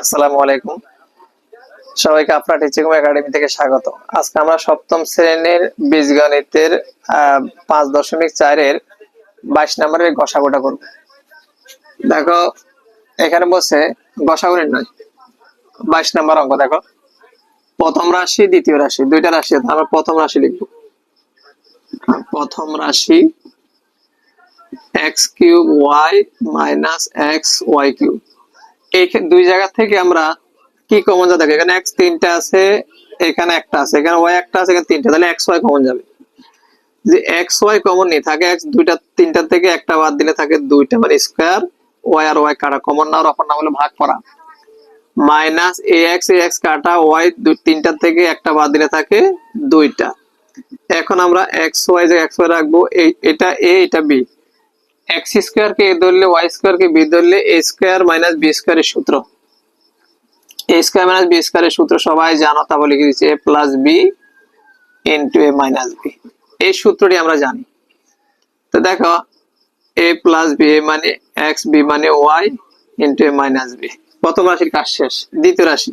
আসসালামু আলাইকুম। সবাইকে আপনার টিচিং একাডেমি থেকে স্বাগত। আজকে আমরা সপ্তম শ্রেণির বীজগণিতের পাঁচ দশমিক চারের বাইশ নম্বরের গসাগোটা করব। দেখো, এখানে বসে গসাগু নয়, বাইশ নম্বর অঙ্ক, দেখো। প্রথম রাশি, দ্বিতীয় রাশি, দুইটা রাশি আমরা প্রথম রাশি লিখব। প্রথম রাশি X cube Y minus X Y cube. এই দুই জায়গা থেকে আমরা কি কমন যা দেখো, এখানে এক্স তিনটা আছে, এখানে একটা আছে, এখানে ওয়াই একটা আছে, এখানে তিনটা, তাহলে এক্স ওয়াই কমন যাবে। যে এক্স ওয়াই কমন নেই, থাকে এক্স দুইটা, তিনটা থেকে একটা বাদ দিলে থাকে দুইটা মানে স্কোয়ার ওয়াই আর ওয়াই কাটা কমন না অপর নাম হলো ভাগ করা। মাইনাস এ এক্স এ এক্স কাটা ওয়াই তিনটা থেকে একটা বাদ দিলে থাকে দুইটা। এখন আমরা এক্স ওয়াই যে এক্স ওয়াই রাখব এটা এ এটা বি এক্স স্কোয়ার কে এ ধরলে, ওয়াই স্কোয়ার কে বি ধরলে, এ স্কোয়ার মাইনাস বি স্কোয়ারের সূত্র। এ স্কোয়ার মাইনাস বি স্কোয়ারের সূত্র সবাই জানো, তা বলে লিখে দিচ্ছি? A plus B into A minus B. এই সূত্রটি আমরা জানি। তো দেখো, এ প্লাস বি, এ মানে এক্স, বি মানে Y into A minus B. প্রথম রাশির কাজ শেষ। দ্বিতীয় রাশি।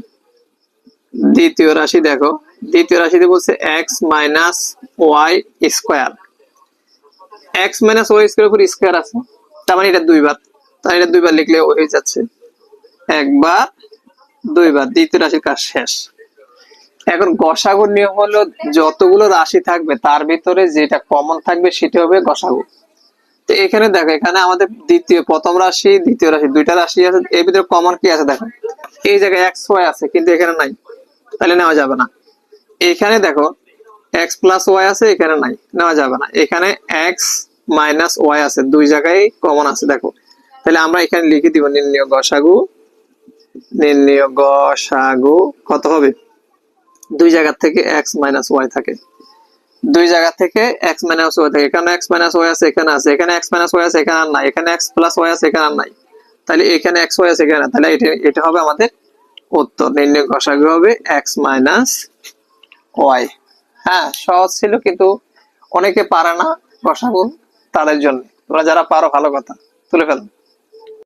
দ্বিতীয় রাশি দেখো। দ্বিতীয় রাশিতে বলছে X minus Y square. X minus Y square উপর স্কোয়ার আছে, তার মানে এটা দুইবার। তার এটা দুইবার লিখলে হয়ে যাচ্ছে একবার, দুইবার, দ্বিতীয় রাশির কাজ শেষ। এখন গসাগুর নিয়ম হলো যতগুলো রাশি থাকবে, তার ভিতরে যেটা কমন থাকবে সেটা হবে গসাগু। তো এখানে দেখো, এখানে আমাদের দ্বিতীয়, প্রথম রাশি, দ্বিতীয় রাশি, দুইটা রাশি আছে, এর ভিতরে কমন কি আছে দেখো? এই জায়গায় এক্স ওয়াই আছে, কিন্তু এখানে নাই, তাহলে নেওয়া যাবে না। এখানে দেখো এক্স প্লাস ওয়াই আছে, এখানে নাই, নেওয়া যাবে না। এখানে এক্স মাইনাস ওয়াই আছে, দুই জায়গায় কমন আছে, দেখো। তাহলে আমরা এখানে লিখে দিব নির্ণয় গসাগু। নির্ণয় গসাগু, কত হবে? দুই জায়গা থেকে এক্স মাইনাস ওয়াই থাকে। দুই জায়গা থেকে এক্স মাইনাস ওয়াই থাকে। এখানে এক্স মাইনাস ওয়াই আছে, এখানে আছে। এখানে এক্স মাইনাস ওয়াই আছে, এখানে আর নাই। এখানে এক্স প্লাস ওয়াই আছে, এখানে আর নাই। তাহলে এখানে এক্স ওয়াই আছে, এখানে। তাহলে এটা এটা হবে আমাদের উত্তর। নির্ণয় গসাগু হবে এক্স মাইনাস ওয়াই হ্যাঁ সহজ ছিল কিন্তু অনেকে পারে না রসাগুন তাদের জন্য। তোমরা যারা পারো, ভালো কথা। তুলে ফেলো।